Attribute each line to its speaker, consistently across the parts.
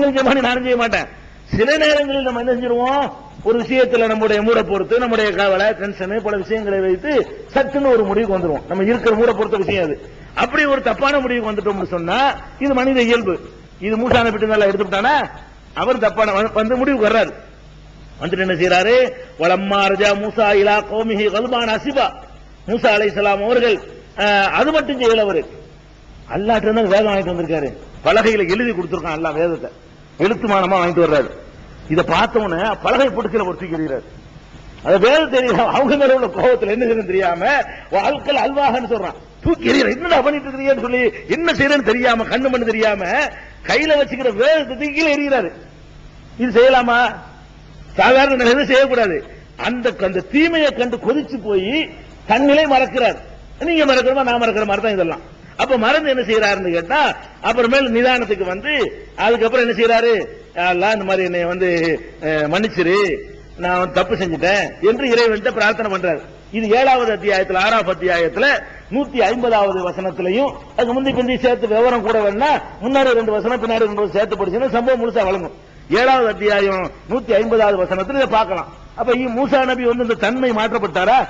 Speaker 1: நீங்கள் செய்ய மாட்டீங்க நானும் செய்ய மாட்டேன். சில நேரங்களில் நம்ம என்ன செஞ்சிருவோம் ஒரு விஷயத்துல நம்முடைய மூட பொறுத்து நம்முடைய கவலை டென்ஷன் பல விஷயங்களை வைத்து சட்டுன்னு ஒரு முடிவுக்கு வந்துருவோம். நம்ம இருக்கிற மூட பொறுத்த விஷயம் அது. அப்படி ஒரு தப்பான முடிவுக்கு வந்துட்டோம்னு சொன்னா இது மனித இயல்பு. இது மூசான பிட்டு நல்லா எடுத்துட்டானா அவர் தப்பான வந்து- முடிவுக்கு வர்றாரு. வந்துட்டு என்ன செய்யறாரு வளம்மா ரஜா மூசா இலா கோமிஹி கல்பான் அசிபா மூசா அலை சலாம் அவர்கள் அது மட்டும் செய்யல அவரு. அல்லாட்டு வேதம் வாங்கிட்டு வந்திருக்காரு. பலகையில எழுதி கொடுத்துருக்கான் அல்லா வேதத்தை. எழுத்துமானமா வாங்கிட்டு வர்றாரு. இதை பார்த்தவொன்னே பலகை பிடிச்சல ஒரு தூக்கிறாரு அது வேதம் தெரியல அவங்க மேல உள்ள கோபத்துல என்ன தெரியாம வாழ்க்கை அல்வாகன்னு சொல்றான். தூக்கி எறியற என்ன பண்ணிட்டு இருக்கிறீங்கன்னு சொல்லி என்ன செய்யறேன்னு தெரியாம கண்ணு மண்ணு தெரியாம கையில வச்சுக்கிற வேதத்தை தூக்கி எறிகிறாரு. இது செய்யலாமா? சாதாரண நிலையில செய்யக்கூடாது. அந்த அந்த தீமையை கண்டு கொதிச்சு போய் தன்னிலை மறக்கிறார். நீங்க மறக்கிறோமா நான் மறக்கிற மாதிரி தான் இதெல்லாம். அப்ப மறந்து என்ன செய்யறாருன்னு கேட்டா அப்புறமேல் நிதானத்துக்கு வந்து அதுக்கப்புறம் என்ன செய்யறாரு எல்லாம் இந்த மாதிரி என்னை வந்து அஹ், மன்னிச்சிரு. நான் வந்து தப்பு செஞ்சுட்டேன் என்று இறைவன்ட்ட பிரார்த்தனை பண்றாரு. இது ஏழாவது அத்தியாயத்துல ஆறாவது அத்தியாயத்துல நூத்தி ஐம்பதாவது வசனத்திலையும் அதுக்கு முந்தி பிந்தி சேர்த்து விவரம் கூட வேணா முன்னாடி ரெண்டு வசனம் பின்னாடி ரெண்டு சேர்த்து படிச்சுன்னா சம்பவம் முழுசா வழங்கும். ஏழாவது அத்தியாயம் நூத்தி ஐம்பதாவது வசனத்தில் இதை பார்க்கலாம். அப்ப இ- மூசா நபி வந்து இந்த தன்மை மாற்றப்பட்டாரா?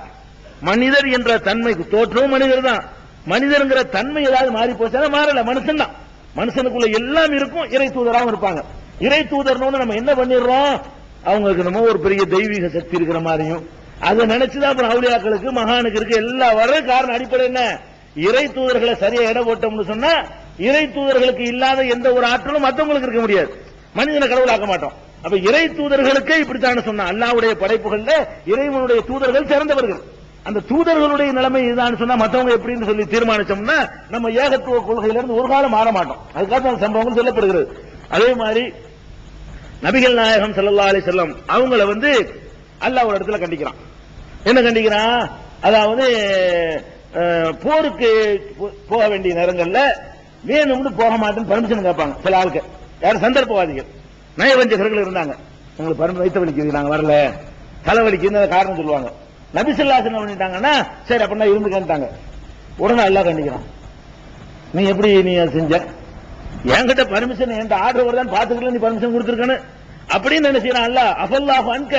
Speaker 1: மனிதர் என்ற தன்மை தோற்றமும் மனிதர் தான். மனிதனுங்கிற தன்மை ஏதாவது மாறி போச்சா மாறல மனுஷன் தான் மனுஷனுக்குள்ள எல்லாம் இருக்கும் இறை தூதராகவும் இருப்பாங்க. இறை தூதர்னு நம்ம என்ன பண்ணிடுறோம்? அவங்களுக்கு நம்ம ஒரு பெரிய தெய்வீக சக்தி இருக்கிற மாதிரியும். அதை நினைச்சுதான் அப்புறம் அவுளியாக்களுக்கு மகானுக்கு இருக்க எல்லா வர காரணம் அடிப்படை என்ன? இறை தூதர்களை சரியா இட போட்டோம்னு சொன்னா இறை தூதர்களுக்கு இல்லாத எந்த ஒரு ஆற்றலும் மற்றவங்களுக்கு இருக்க முடியாது. மனிதனை கடவுளாக்க மாட்டோம். அப்ப இறை தூதர்களுக்கே இப்படித்தான சொன்னா அல்லாவுடைய படைப்புகள்ல இறைவனுடைய தூதர்கள் சிறந்தவர்கள். அந்த தூதர்களுடைய நிலைமை இதுதான் சொன்னா மத்தவங்க எப்படின்னு சொல்லி தீர்மானிச்சோம்னா நம்ம ஏகத்துவ கொள்கையிலிருந்து ஒரு காலம் மாற மாட்டோம். அதுக்காக அந்த சம்பவங்கள் சொல்லப்படுகிறது. அதே மாதிரி நபிகள் நாயகம் ஸல்லல்லாஹு அலி செல்லம் அவங்கள வந்து அல்லாஹ் ஒரு இடத்துல கண்டிக்கிறான். என்ன கண்டிக்கிறான்? அதாவது போருக்கு போ- போக வேண்டிய நேரங்கள்ல வேணும்னு போக மாட்டேன்னு பர்மிஷன் கேட்பாங்க. சில ஆளுக்கு. யார் சந்தர்ப்பவாதிகள். நயவஞ்சகர்கள் இருந்தாங்க. உங்களுக்கு பர்மிஷன் வைத்த வலிக்குது நாங்க வரல. தலைவலிக்குன்னு காரணம் சொல்லுவாங்க. நபிசல்லாசன் பண்ணிட்டாங்கன்னா சரி அப்படின்னா இருந்துக்கன்ட்டாங்க. உடனே எல்லாம் கண்டிக்கிறான். நீ எப்படி நீ செஞ்ச? என்கிட்ட பர்மிஷன் என்கிட்ட ஆர்டர் வருதான்னு பாத்துக்கல நீ பர்மிஷன் கொடுத்துருக்கனு அப்படின்னு என்ன செய்யறான் அல்ல அஃபல்லாஹ் அன்க.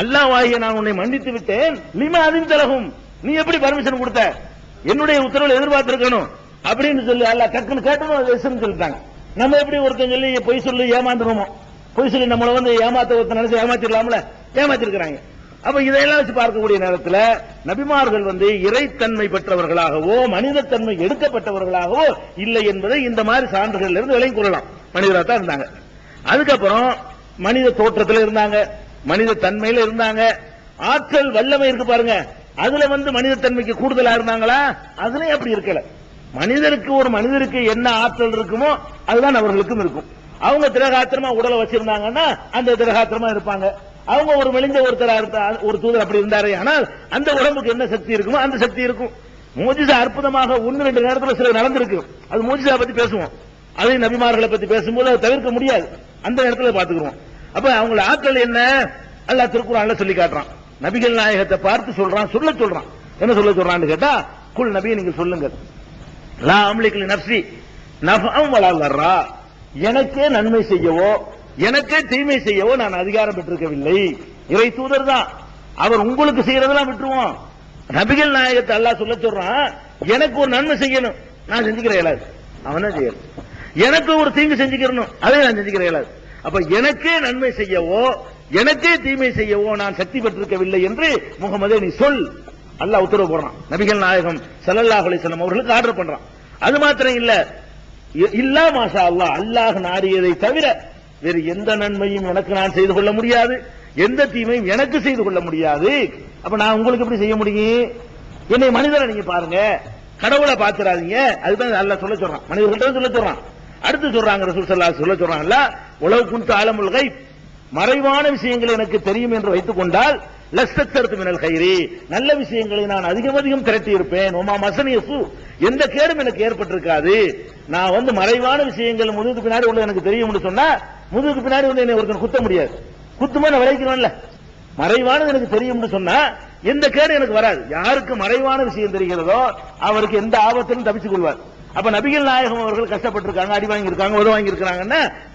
Speaker 1: அல்லாஹ் வாகிய நான் உன்னை மன்னித்து விட்டேன். லிமா அதின் தலகும் நீ எப்படி பர்மிஷன் கொடுத்த? என்னுடைய உத்தரவில் எதிர்பார்த்திருக்கணும். அப்படின்னு சொல்லி அல்ல டக்குன்னு கேட்டணும் அது எஸ்ன்னு சொல்லிட்டாங்க. நம்ம எப்படி ஒருத்தன் சொல்லி பொய் சொல்லி ஏமாந்துருமோ பொய் சொல்லி நம்மளை வந்து ஏமாத்த ஒருத்தன் நினைச்சு ஏமாத்திடலாம்ல? ஏமாத்திருக்கிறாங்க. அப்ப இதையெல்லாம் வச்சு பார்க்கக்கூடிய நேரத்தில் நபிமார்கள் வந்து இறைத்தன்மை பெற்றவர்களாகவோ மனிதத்தன்மை எடுக்கப்பட்டவர்களாகவோ இல்லை என்பதை இந்த மாதிரி சான்றுகள் இருந்து விளங்கிக் கூறலாம் மனிதராக தான் இருந்தாங்க. அதுக்கப்புறம் மனித தோற்றத்தில் இருந்தாங்க மனித தன்மையில இருந்தாங்க. ஆற்றல் வல்லமை இருக்கு பாருங்க. அதுல வந்து மனிதத்தன்மைக்கு கூடுதலா இருந்தாங்களா? அதுலயும் அப்படி இருக்கல. மனிதருக்கு ஒரு மனிதருக்கு என்ன ஆற்றல் இருக்குமோ அதுதான் அவர்களுக்கும் இருக்கும். அவங்க திரகாத்திரமா உடலை வச்சிருந்தாங்கன்னா அந்த திரகாத்திரமா இருப்பாங்க. அவங்க ஒரு மெலிஞ்ச ஒருத்தராக இருந்தா ஒரு தூதர் அப்படி இருந்தாரே ஆனால் அந்த உடம்புக்கு என்ன சக்தி இருக்குமோ அந்த சக்தி இருக்கும். மோஜிசா அற்புதமாக ஒன்று ரெண்டு நேரத்தில் சில நடந்திருக்கு. அது மோஜிசா பத்தி பேசுவோம். அதே நபிமார்களை பத்தி பேசும்போது அதை தவிர்க்க முடியாது. அந்த இடத்துல பாத்துக்கிறோம் அப்ப அவங்கள ஆற்றல் என்ன? அல்லா திருக்குறான்ல சொல்லி காட்டுறான். நபிகள் நாயகத்தை பார்த்து சொல்றான் சொல்ல சொல்றான். என்ன சொல்ல சொல்றான்னு கேட்டா குல் நபியை நீங்கள் சொல்லுங்க லா அம்லிக்கல் நப்சி நஃபம் வளர்றா எனக்கே நன்மை செய்யவோ எனக்கே தீமை செய்யவோ நான் அதிகாரம் பெற்றிருக்கவில்லை. இறை தூதர் தான் அவர் உங்களுக்கு செய்யறதெல்லாம் விட்டுருவோம். நபிகள் நாயகத்தை அல்லாஹ் சொல்ல சொல்றான் எனக்கு ஒரு நன்மை செய்யணும். நான் செஞ்சுக்கிறேன் இயலாது அவன் செய்யணும் எனக்கு ஒரு தீங்கு செஞ்சுக்கிறணும். அதை நான் செஞ்சுக்கிறேன் இயலாது அப்ப எனக்கே நன்மை செய்யவோ எனக்கே தீமை செய்யவோ நான் சக்தி பெற்றிருக்கவில்லை என்று முகமதே நீ சொல். அல்லாஹ் உத்தரவு போடுறான். நபிகள் நாயகம் ஸல்லல்லாஹு அலிசல்லம் அவர்களுக்கு ஆர்டர் பண்றான். அது மாத்திரம் இல்ல இ- இல்லா மாஷா அல்லாஹ் அல்லாஹ் நாடியதை தவிர வேறு எந்த நன்மையும் எனக்கு நான் செய்து கொள்ள முடியாது. எந்த தீமையும் எனக்கு செய்து கொள்ள முடியாது. அப்ப நான் உங்களுக்கு எப்படி செய்ய முடியும்? என்னை மனிதரை நீங்க பாருங்க. கடவுளை பாத்துறாதீங்க அதுதான் நல்லா சொல்ல சொல்றான். மனிதர்கள்ட்ட சொல்ல சொல்றான். அடுத்து சொல்றாங்க ரசூல் சொல்ல சொல்றாங்கல்ல. உழவு குன்து மறைவான விஷயங்கள் எனக்கு தெரியும் என்று வைத்துக் கொண்டால் லஸ்தத்தருத்து மினல் கயிறி. நல்ல விஷயங்களை நான் அதிகம் அதிகம் திரட்டி இருப்பேன். உமா மசனியசு எந்த கேடும் எனக்கு ஏற்பட்டிருக்காது. நான் வந்து மறைவான விஷயங்கள் முதுகுக்கு பின்னாடி உள்ள எனக்கு தெரியும்னு சொன்னா முதுகுக்கு பின்னாடி வந்து என்னை ஒருத்தன் குத்த முடியாது. குத்துமா நான் விளைக்கணும்ல மறைவானது எனக்கு தெரியும்னு சொன்னா எந்த கேடு எனக்கு வராது. யாருக்கு மறைவான விஷயம் தெரிகிறதோ அவருக்கு எந்த ஆபத்திலும் தப்பிச்சு கொள்வார். அப்ப நபிகள் நாயகம் அவர்கள் கஷ்டப்பட்டிருக்காங்க அடி வாங்கி இருக்காங்க உதவ வாங்கி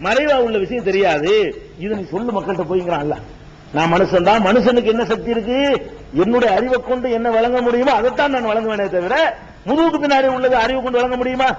Speaker 1: மறைவா உள்ள விஷயம் தெரியாது. இது நீ சொல்லு மக்கள்கிட்ட போய்ங்கிறான்ல நான் மனுஷன் தான். மனுஷனுக்கு என்ன சக்தி இருக்கு? என்னுடைய அறிவை கொண்டு என்ன வழங்க முடியுமோ அதைத்தான் நான் வழங்குவேனே தவிர முதுகுக்கு பின்னாடி உள்ளது அறிவு கொண்டு வழங்க முடியுமா?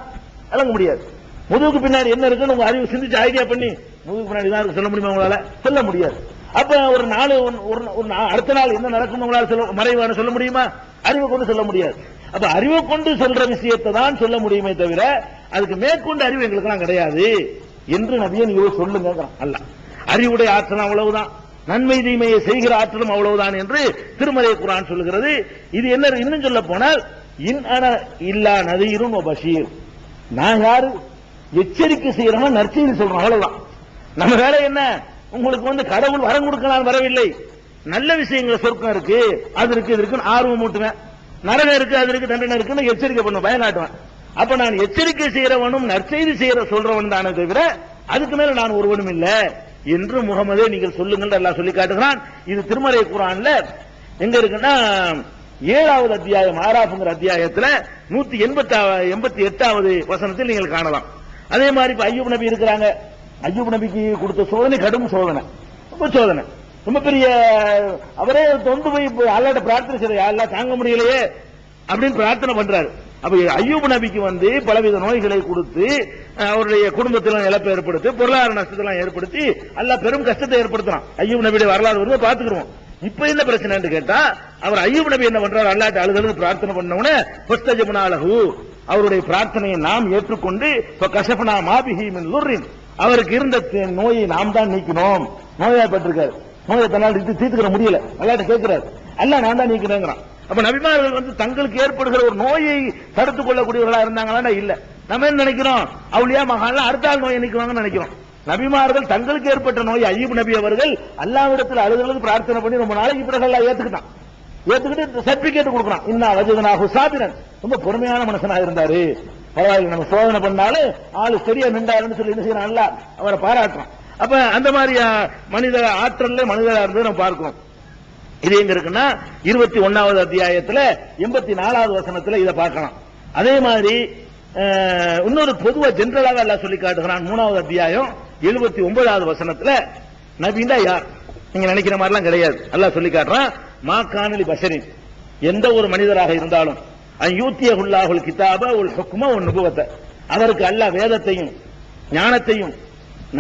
Speaker 1: வழங்க முடியாது. முதுகுக்கு பின்னாடி என்ன இருக்குன்னு உங்க அறிவு சிந்திச்சு ஐடியா பண்ணி முதுகுக்கு பின்னாடி தான் சொல்ல முடியுமா உங்களால? சொல்ல முடியாது. அப்ப ஒரு நாள் ஒரு- ஒரு ஒரு அடுத்த நாள் என்ன நடக்கும் உங்களால சொல்ல மறைவான சொல்ல முடியுமா? அறிவை கொண்டு சொல்ல முடியாது. அப்ப அறிவை கொண்டு சொல்ற விஷயத்தை தான் சொல்ல முடியுமே தவிர அதுக்கு மேற்கொண்டு அறிவு எங்களுக்கெல்லாம் கிடையாது. என்று நபியை நீங்க சொல்லுங்க அல்ல. அறிவுடைய ஆற்றல் அவ்வளவுதான். நன்மை தீமையை செய்கிற ஆற்றலும் அவ்வளவுதான் என்று திருமலை குரான் சொல்லுகிறது. இது என்ன இன்னும் சொல்ல போனால் இன் அன இல்லா நதியிரும் பஷீர். நான் யாரு? எச்சரிக்கை செய்யறவன் நற்செய்தி சொல்றோம் அவ்வளவுதான். நம்ம வேலை என்ன? உங்களுக்கு வந்து கடவுள் வரம் கொடுக்கலாம் வரவில்லை. நல்ல விஷயங்கள் சொர்க்கம் இருக்கு அது இருக்கு இது இருக்குன்னு ஆர்வம் மூட்டுவேன். நரகம் இருக்கு அது இருக்கு தண்டனை இருக்குன்னு எச்சரிக்கை பண்ணுவேன் பயனாட்டுவேன். அப்ப நான் எச்சரிக்கை செய்யறவனும் நற்செய்தி செய்யற சொல்றவன் தானே தவிர அதுக்கு மேல நான் ஒருவனும் இல்ல. என்று முகமதே நீங்கள் சொல்லுங்கள் எல்லாம் சொல்லி காட்டுகிறான். இது திருமலை குரான்ல எங்க இருக்குன்னா ஏழாவது அத்தியாயம் ஆறாப்புங்கிற அத்தியாயத்துல நூத்தி எண்பத்தி எண்பத்தி எட்டாவது வசனத்தில் நீங்கள் காணலாம். அதே மாதிரி இப்ப ஐயூப் நபி இருக்கிறாங்க. ஐயூப் நபிக்கு கொடுத்த சோதனை கடும் சோதனை. ரொம்ப சோதனை. ரொம்ப பெரிய அவரே தொந்து போய் அல்லாட்ட பிரார்த்தனை செய்ய எல்லாம் தாங்க முடியலையே. அப்படின்னு பிரார்த்தனை பண்றாரு. அப்ப ஐயூப் நபிக்கு வந்து பலவித நோய்களை கொடுத்து அவருடைய குடும்பத்தில இழப்பை ஏற்படுத்தி பொருளாதார நஷ்டத்தெல்லாம் ஏற்படுத்தி அல்ல பெரும் கஷ்டத்தை ஏற்படுத்தலாம் ஐயூப் நபியுடைய வரலாறு வந்து பாத்துக்கிறோம் இப்ப என்ன பிரச்சனைன்னு கேட்டா அவர் ஐயூப் நபி என்ன பண்றாரு? அல்லாட்ட அழுதழுது பிரார்த்தனை பண்ண உடனே புஸ்தஜமுனாலகு அவருடைய பிரார்த்தனையை நாம் ஏற்றுக்கொண்டு இப்ப கசபனா மாபிஹிமின் லுர்ரின். அவருக்கு இருந்த நோயை நாம் தான் நீக்கினோம். நோயாப்பட்டிருக்காரு நோயை தன்னால் தீர்த்துக்கிற முடியல. அல்லாட்ட கேட்கிறாரு. அல்ல நான் தான் நீக்கிறேங்கிறான் அப்ப நபிமார்கள் வந்து தங்களுக்கு ஏற்படுகிற ஒரு நோயை தடுத்துக் கொள்ளக்கூடியவர்களா இருந்தாங்களா? இல்ல. நம்ம என்ன நினைக்கிறோம்? அவளியா மகான்ல அடுத்த ஆள் நோயை நீக்குவாங்கன்னு நினைக்கிறோம். நபிமார்கள் தங்களுக்கு ஏற்பட்ட நோய் ஐயூப் நபி அவர்கள் அல்லாவிடத்தில் அழுகிறது பிரார்த்தனை பண்ணி ரொம்ப நாளைக்கு பிறகு எல்லாம் ஏத்துக்கிட்டான். ஏத்துக்கிட்டு சர்டிபிகேட் கொடுக்குறான். இன்னா வஜதனா சாபிரன். ரொம்ப பொறுமையான மனுஷனா இருந்தாரு. பரவாயில்ல நம்ம சோதனை பண்ணாலும் ஆளு சரியா நின்றாருன்னு சொல்லி என்ன செய்யறான் அல்ல அவரை பாராட்டுறான். அப்ப அந்த மாதிரி மனித ஆற்றல்ல மனிதரா இருந்து நம்ம பார்க்கிறோம். இது எங்க இருக்குன்னா இருபத்தி ஒன்னாவது அத்தியாயத்துல எண்பத்தி நாலாவது வசனத்துல இதை பார்க்கலாம். அதே மாதிரி இன்னொரு பொதுவா ஜென்ரலாக எல்லாம் சொல்லி காட்டுகிறான். மூணாவது அத்தியாயம் எழுபத்தி ஒன்பதாவது வசனத்துல நபிண்டா யார்? நீங்க நினைக்கிற மாதிரிலாம் கிடையாது. எல்லாம் சொல்லி காட்டுறான் மா காணலி பஷரின். எந்த ஒரு மனிதராக இருந்தாலும் அயூத்தியகுல்லாஹுல் கிதாப உல் ஹுக்ம உன் நுபுவத்தை. அவருக்கு அல்லாஹ் வேதத்தையும் ஞானத்தையும்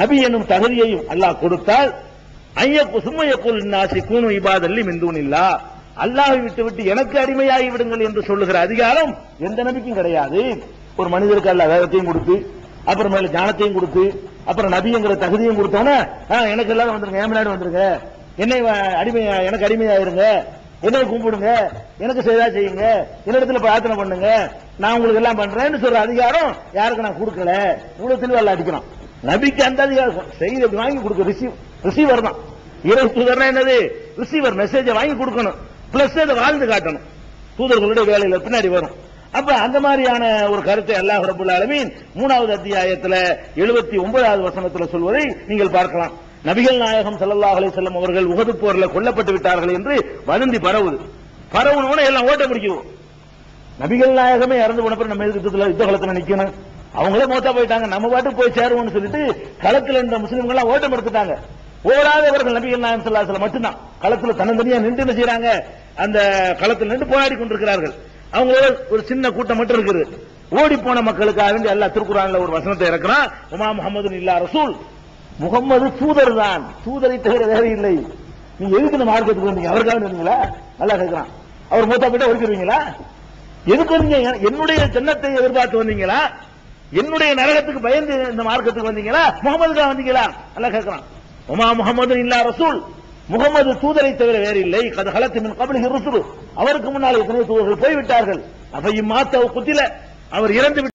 Speaker 1: நபி என்னும் தகுதியையும் அல்லாஹ் கொடுத்தால் ஐயக்கு சும்மையக்குள் நாசி கூணு இபாதல்லி மிந்தூனில்லா அல்லாஹை விட்டு விட்டு எனக்கு அடிமையாகி விடுங்கள் என்று சொல்லுகிற அதிகாரம் எந்த நபிக்கும் கிடையாது. ஒரு மனிதருக்கு அல்ல வேதத்தையும் கொடுத்து அப்புறமேல ஞானத்தையும் கொடுத்து அப்புறம் நபிங்கிற தகுதியும் கொடுத்தோன்னா எனக்கு எல்லாம் வந்துருங்க ஏமநாடு வந்துருங்க என்னை அடிமை எனக்கு அடிமையாயிருங்க. என்னை கும்பிடுங்க. எனக்கு செய்தா செய்யுங்க. என்னிடத்துல பிரார்த்தனை பண்ணுங்க. நான் உங்களுக்கு எல்லாம் பண்றேன்னு சொல்ற அதிகாரம் யாருக்கு நான் கொடுக்கல. இவ்வளவு தெளிவா அடிக்கிறான் நபிக்கு அந்த அதிகாரம் செய்தி வாங்கி கொடுக்க ரிசீவ் ரிசீவர் தான். இரவு தூதர்னா என்னது? ரிசீவர் மெசேஜை வாங்கி கொடுக்கணும். பிளஸ் அதை வாழ்ந்து காட்டணும். தூதர்களுடைய வேலையில பின்னாடி வரும். அப்ப அந்த மாதிரியான ஒரு கருத்தை அல்லாஹ் ரபுல் ஆலமீன் மூணாவது அத்தியாயத்துல எழுபத்தி ஒன்பதாவது வசனத்துல சொல்வதை நீங்கள் பார்க்கலாம். நபிகள் நாயகம் ஸல்லல்லாஹு அலி செல்லம் அவர்கள் உகது போர்ல கொல்லப்பட்டு விட்டார்கள் என்று வதந்தி பரவுது. பரவுனோட எல்லாம் ஓட்ட பிடிக்கும் நபிகள் நாயகமே இறந்து போன நம்ம எதுக்கு யுத்த காலத்தில் நிக்கணும்? அவங்களே மூத்தா போயிட்டாங்க. நம்ம பாட்டு போய் சேருவோம்னு சொல்லிட்டு களத்துல இருந்த முஸ்லீம்கள் எல்லாம் ஓட்டம் எடுத்துட்டாங்க ஓடாதவர்கள் நபிகள் நாயகம் செல்லா அலைஹி மட்டும்தான். களத்துல தன்னந்தனியா நின்று என்ன செய்யறாங்க அந்த களத்துல நின்று போராடி கொண்டிருக்கிறார்கள். அவங்களோட ஒரு சின்ன கூட்டம் மட்டும் இருக்குது. ஓடி போன மக்களுக்காக வேண்டி அல்லாஹ் திருக்குறான்ல ஒரு வசனத்தை இறக்குறான். உமா முகமது இல்லா ரசூல். முகம்மது தூதர் தான். தூதரை தவிர வேற இல்லை. நீங்க எதுக்கு இந்த மார்க்கத்துக்கு வந்தீங்க? அவருக்காக வந்தீங்களா? நல்லா கேட்கிறான். அவர் மூத்தா போயிட்டா ஒழிச்சிருவீங்களா எதுக்கு வந்தீங்க என்னுடைய ஜன்னத்தை எதிர்பார்த்து வந்தீங்களா? என்னுடைய நரகத்துக்கு பயந்து இந்த மார்க்கத்துக்கு வந்தீங்களா? முகமதுக்கா வந்தீங்களா? நல்லா கேட்கிறான். உமா முகமது இல்லா ரசூல். முகமது தூதரை தவிர வேறு இல்லை. கது ஹலத்து மின் கபலி அவருக்கு முன்னால் எத்தனை தூதர்கள் போய்விட்டார்கள். அவையும் மாத்த குத்தில. அவர் இறந்து